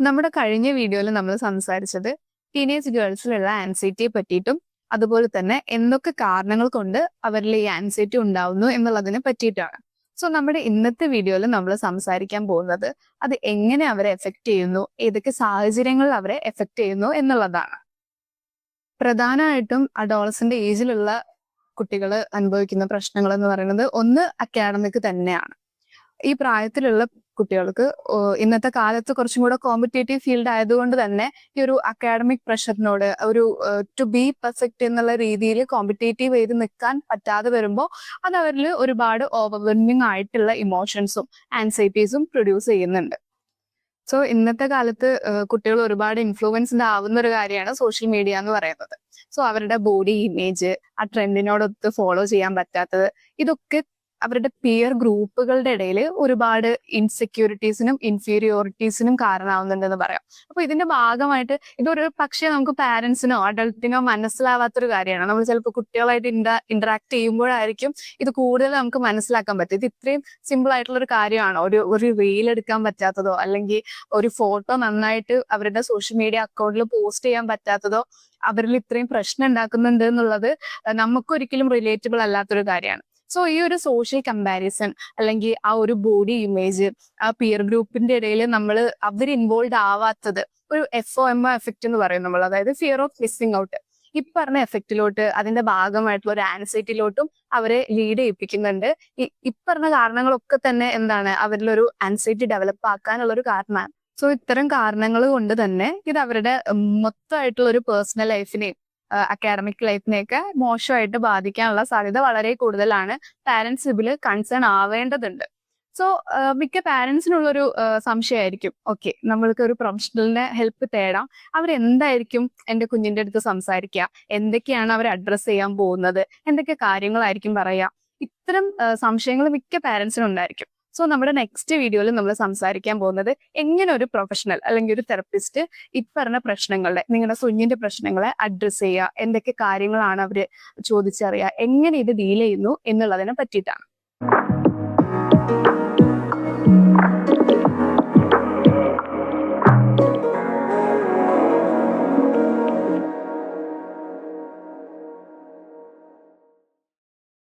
നമ്മുടെ കഴിഞ്ഞ വീഡിയോയിൽ നമ്മൾ സംസാരിച്ചത് ടീനേജ് ഗേൾസിലുള്ള ആൻസൈറ്റിയെ പറ്റിയിട്ടും അതുപോലെ തന്നെ എന്തൊക്കെ കാരണങ്ങൾ കൊണ്ട് അവരിൽ ഈ ആൻസൈറ്റി ഉണ്ടാവുന്നു എന്നുള്ളതിനെ പറ്റിയിട്ടാണ്. സോ നമ്മുടെ ഇന്നത്തെ വീഡിയോയിൽ നമ്മൾ സംസാരിക്കാൻ പോകുന്നത് അത് എങ്ങനെ അവരെ എഫക്ട് ചെയ്യുന്നു ഏതൊക്കെ സാഹചര്യങ്ങളിൽ അവരെ എഫക്ട് ചെയ്യുന്നു എന്നുള്ളതാണ്. പ്രധാനമായിട്ടും അഡോളസിന്റെ ഏജിലുള്ള കുട്ടികൾ അനുഭവിക്കുന്ന പ്രശ്നങ്ങൾ എന്ന് പറയുന്നത് ഒന്ന് അക്കാഡമിക് തന്നെയാണ്. ഈ പ്രായത്തിലുള്ള കുട്ടികൾക്ക്. ഇന്നത്തെ കാലത്ത് കുറച്ചും കൂടെ കോമ്പറ്റേറ്റീവ് ഫീൽഡ് ആയതുകൊണ്ട് തന്നെ ഈ ഒരു അക്കാഡമിക് പ്രഷറിനോട് ഒരു ടു ബി പെർഫെക്റ്റ് എന്നുള്ള രീതിയിൽ കോമ്പറ്റേറ്റീവ് ചെയ്ത് നിൽക്കാൻ പറ്റാതെ വരുമ്പോൾ അത് അവരിൽ ഒരുപാട് ഓവർവെൽമിങ് ആയിട്ടുള്ള ഇമോഷൻസും ആൻസൈറ്റീസും പ്രൊഡ്യൂസ് ചെയ്യുന്നുണ്ട്. സോ ഇന്നത്തെ കാലത്ത് കുട്ടികൾ ഒരുപാട് ഇൻഫ്ലുവൻസ്ഡ് ആവുന്ന ഒരു കാര്യമാണ് സോഷ്യൽ മീഡിയ എന്ന് പറയുന്നത്. സോ അവരുടെ ബോഡി ഇമേജ് ആ ട്രെൻഡിനോടൊത്ത് ഫോളോ ചെയ്യാൻ പറ്റാത്തത് ഇതൊക്കെ അവരുടെ പിയർ ഗ്രൂപ്പുകളുടെ ഇടയിൽ ഒരുപാട് ഇൻസെക്യൂരിറ്റീസിനും ഇൻഫീരിയോറിറ്റീസിനും കാരണമാവുന്നുണ്ടെന്ന് പറയാം. അപ്പൊ ഇതിന്റെ ഭാഗമായിട്ട് ഇതൊരു പക്ഷേ നമുക്ക് പാരന്റ്സിനോ അഡൾട്ടിനോ മനസ്സിലാവാത്തൊരു കാര്യമാണ്. നമ്മൾ ചിലപ്പോൾ കുട്ടികളായിട്ട് ഇന്ററാക്ട് ചെയ്യുമ്പോഴായിരിക്കും ഇത് കൂടുതൽ നമുക്ക് മനസ്സിലാക്കാൻ പറ്റും. ഇത് ഇത്രയും സിമ്പിൾ ആയിട്ടുള്ള ഒരു കാര്യമാണോ. ഒരു ഒരു റീൽ എടുക്കാൻ പറ്റാത്തതോ അല്ലെങ്കിൽ ഒരു ഫോട്ടോ നന്നായിട്ട് അവരുടെ സോഷ്യൽ മീഡിയ അക്കൗണ്ടിൽ പോസ്റ്റ് ചെയ്യാൻ പറ്റാത്തതോ അവരിൽ ഇത്രയും പ്രശ്നം ഉണ്ടാക്കുന്നുണ്ട് എന്നുള്ളത് നമുക്കൊരിക്കലും റിലേറ്റബിൾ അല്ലാത്തൊരു കാര്യമാണ്. സോ ഈ ഒരു സോഷ്യൽ കമ്പാരിസൺ അല്ലെങ്കിൽ ആ ഒരു ബോഡി ഇമേജ് ആ പിയർ ഗ്രൂപ്പിന്റെ ഇടയിൽ നമ്മൾ അവർ ഇൻവോൾവ് ആവാത്തത് ഒരു F O M O effect എന്ന് പറയും നമ്മൾ അതായത് ഫിയർ ഓഫ് മിസ്സിംഗ് ഔട്ട് ഈ പറഞ്ഞ എഫക്റ്റിലോട്ട് അതിന്റെ ഭാഗമായിട്ടുള്ള ഒരു ആൻസൈറ്റിയിലോട്ടും അവരെ ലീഡ് ചെയ്യിപ്പിക്കുന്നുണ്ട്. ഈ ഇപ്പറഞ്ഞ കാരണങ്ങളൊക്കെ തന്നെ എന്താണ്? അവരിലൊരു ആൻസൈറ്റി ഡെവലപ്പ് ആക്കാനുള്ള ഒരു കാരണമാണ്. സോ ഇത്തരം കാരണങ്ങൾ കൊണ്ട് തന്നെ ഇത് അവരുടെ മൊത്തമായിട്ടുള്ള ഒരു പേഴ്സണൽ ലൈഫിനെയും അക്കാഡമിക് ലൈഫിനെയൊക്കെ മോശമായിട്ട് ബാധിക്കാനുള്ള സാധ്യത വളരെ കൂടുതലാണ്. പാരന്റ്സ് ഇതിൽ കൺസേൺ ആവേണ്ടതുണ്ട്. സോ മിക്ക പാരന്റ്സിനുള്ളൊരു സംശയമായിരിക്കും. ഓക്കെ നമ്മൾക്ക് ഒരു പ്രൊഫഷണലിനെ ഹെൽപ്പ് തേടാം. അവരെന്തായിരിക്കും എന്റെ കുഞ്ഞിന്റെ അടുത്ത് സംസാരിക്കുക? എന്തൊക്കെയാണ് അവർ അഡ്രസ്സ് ചെയ്യാൻ പോകുന്നത്? എന്തൊക്കെ കാര്യങ്ങളായിരിക്കും പറയുക? ഇത്തരം സംശയങ്ങൾ മിക്ക പാരന്റ്സിനും ഉണ്ടായിരിക്കും സോ നമ്മുടെ നെക്സ്റ്റ് വീഡിയോയിൽ നമ്മൾ സംസാരിക്കാൻ പോകുന്നത് എങ്ങനെ ഒരു പ്രൊഫഷണൽ അല്ലെങ്കിൽ ഒരു തെറപ്പിസ്റ്റ് ഇപ്പറഞ്ഞ പ്രശ്നങ്ങളുടെ നിങ്ങളുടെ കുഞ്ഞിന്റെ പ്രശ്നങ്ങളെ അഡ്രസ്സ് ചെയ്യുക എന്തൊക്കെ കാര്യങ്ങളാണ് അവർ ചോദിച്ചറിയുക എങ്ങനെ ഇത് ഡീൽ ചെയ്യുന്നു എന്നുള്ളതിനെ പറ്റിയിട്ടാണ്.